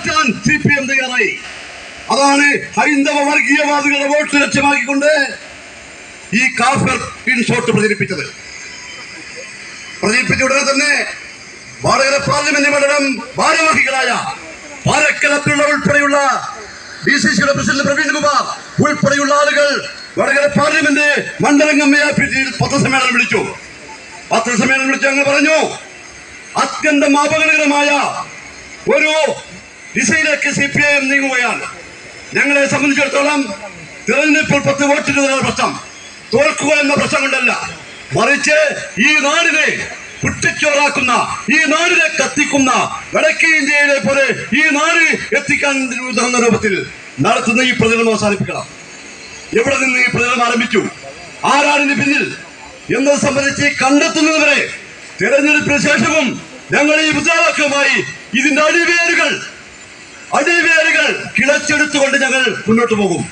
മാറ്റാൻ C P M തയ്യാറായി. അതാണ് ഹൈന്ദവ വർഗീയവാദികളുടെ വോട്ട് ലക്ഷ്യമാക്കിക്കൊണ്ട് ഈ കാഫർ പിൻഷോട്ട് പ്രചരിപ്പിച്ചത്. പ്രചരിപ്പിച്ച ഉടനെ തന്നെ വാടകര പാർലമെന്റ് മണ്ഡലം ഭാരവാഹികളായ പാലക്കലത്തുള്ള ഉൾപ്പെടെയുള്ള ഡി സി സിയുടെ പ്രസിഡന്റ് പ്രവീൺ കുമാർ ഉൾപ്പെടെയുള്ള ആളുകൾ വടകര പാർലമെന്റ് മണ്ഡലം കമ്മിയാപ്പിറ്റിയിൽ പത്രസമ്മേളനം വിളിച്ചു. പത്രസമ്മേളനം വിളിച്ചു അങ്ങ് പറഞ്ഞു അത്യന്തം അപകടകരമായ ഒരു ദിശയിലേക്ക് സി പി ഐ എം നീങ്ങുകയാണ്. ഞങ്ങളെ സംബന്ധിച്ചിടത്തോളം തെരഞ്ഞെടുപ്പിൽ പത്ത് വോട്ടിന് പ്രശ്നം. തോൽക്കുക എന്ന പ്രശ്നം കൊണ്ടല്ല. മറിച്ച് ഈ നാടിനെ കുട്ടിച്ചോറാക്കുന്ന ഈ നാടിനെ കത്തിക്കുന്ന വടക്കേ ഇന്ത്യയിലെ പോലെ ഈ നാട് എത്തിക്കാൻ ഉതകുന്ന രൂപത്തിൽ നടത്തുന്ന ഈ പ്രചരണം അവസാനിപ്പിക്കണം. എവിടെ നിന്ന് ഈ പ്രചരണം ആരംഭിച്ചു? ആരാണ് ഇതിന് പിന്നിൽ? എന്നത് സംബന്ധിച്ച് കണ്ടെത്തുന്നതുവരെ തെരഞ്ഞെടുപ്പിന് ശേഷവും ഞങ്ങൾ ഈ മുദ്രാവാക്യവുമായി ഇതിന്റെ അടിവേരുകൾ അടിവേരുകൾ കിളച്ചെടുത്തുകൊണ്ട് ഞങ്ങൾ മുന്നോട്ട് പോകും.